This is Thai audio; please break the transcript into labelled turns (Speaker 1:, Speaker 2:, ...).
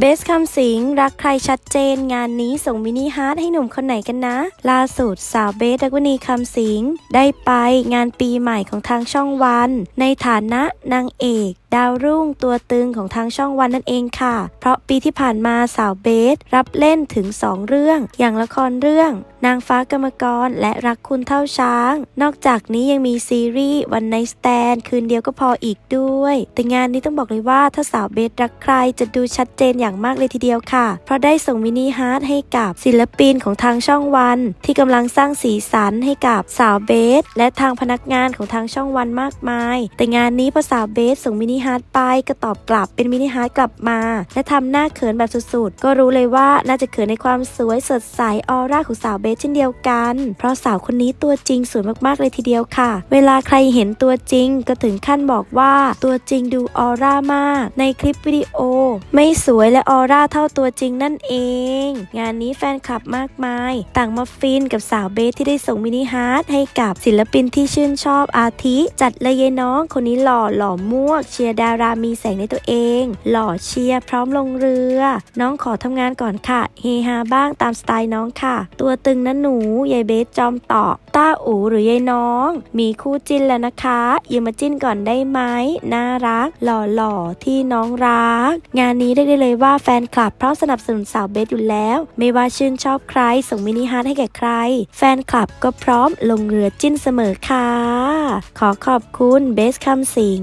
Speaker 1: เบสคำสิงรักใครชัดเจนงานนี้ส่งมินิฮาร์ดให้หนุ่มคนไหนกันนะ ล่าสุดสาวเบสดักวนีคำสิงได้ไปงานปีใหม่ของทางช่องวัน ในฐานะนางเอกดาวรุ่งตัวตึงของทางช่องวันนั่นเองค่ะ เพราะปีที่ผ่านมาสาวเบส รับเล่นถึง 2 เรื่อง อย่างละครเรื่อง นางฟ้ากรรมกรและรักคุณเท่าช้าง นอกจากนี้ยังมีซีรีส์วันไนสแตนคืนเดียวก็พออีกด้วย แต่งานนี้ต้องบอกเลยว่าถ้าสาวเบสรักใครจะดูชัดเจนอย่างมากเลยทีเดียวค่ะ เพราะได้ส่งมินิฮาร์ดให้กับศิลปินของทางช่องวัน ที่กำลังสร้างสีสันให้กับสาวเบส และทางพนักงานของทางช่องวันมากมาย แต่งานนี้พอสาวเบสส่งมินิฮาร์ดไปก็ตอบกลับเป็นมินิฮาร์ดกลับมา และทำหน้าเขินแบบสุดๆ ก็รู้เลยว่าน่าจะเขินในความสวยสดใสออร่าของสาวเบสเช่นเดียวกัน เพราะสาวคนนี้ตัวจริงสวยมากๆเลยทีเดียวค่ะ เวลาใครเห็นตัวจริงก็ถึงขั้นบอกว่าตัวจริงดูออร่ามาก ในคลิปวิดีโอ ไม่สวยและออร่าเท่าตัวจริงนั่นเอง งานนี้แฟนคลับมากมาย ต่างมาฟินกับสาวเบสที่ได้ส่งมินิฮาร์ดให้กับศิลปินที่ชื่นชอบอาทิ จัดเลยยายน้องคนนี้หล่อหล่อมวกเชียร์ดารามีแสงในตัวเอง หล่อเชียร์พร้อมลงเรือ น้องขอทำงานก่อนค่ะ เฮฮาบ้างตามสไตล์น้องค่ะ ตัวตึงนะหนูยายเบสจอมต่อต้าอูหรือยายน้อง มีคู่จิ้นแล้วนะคะยืมมาจิ้นก่อนได้ไหมน่ารัก หล่อหล่อที่น้องรัก งานนี้ได้ได้เลยว่าแฟนคลับพร้อมสนับสนุนสาวเบสอยู่แล้ว ไม่ว่าชื่นชอบใครส่งมินิฮาร์ดให้แก่ใคร แฟนคลับก็พร้อมลงเรือจิ้นเสมอค่ะ ขอขอบคุณเบสคำสิง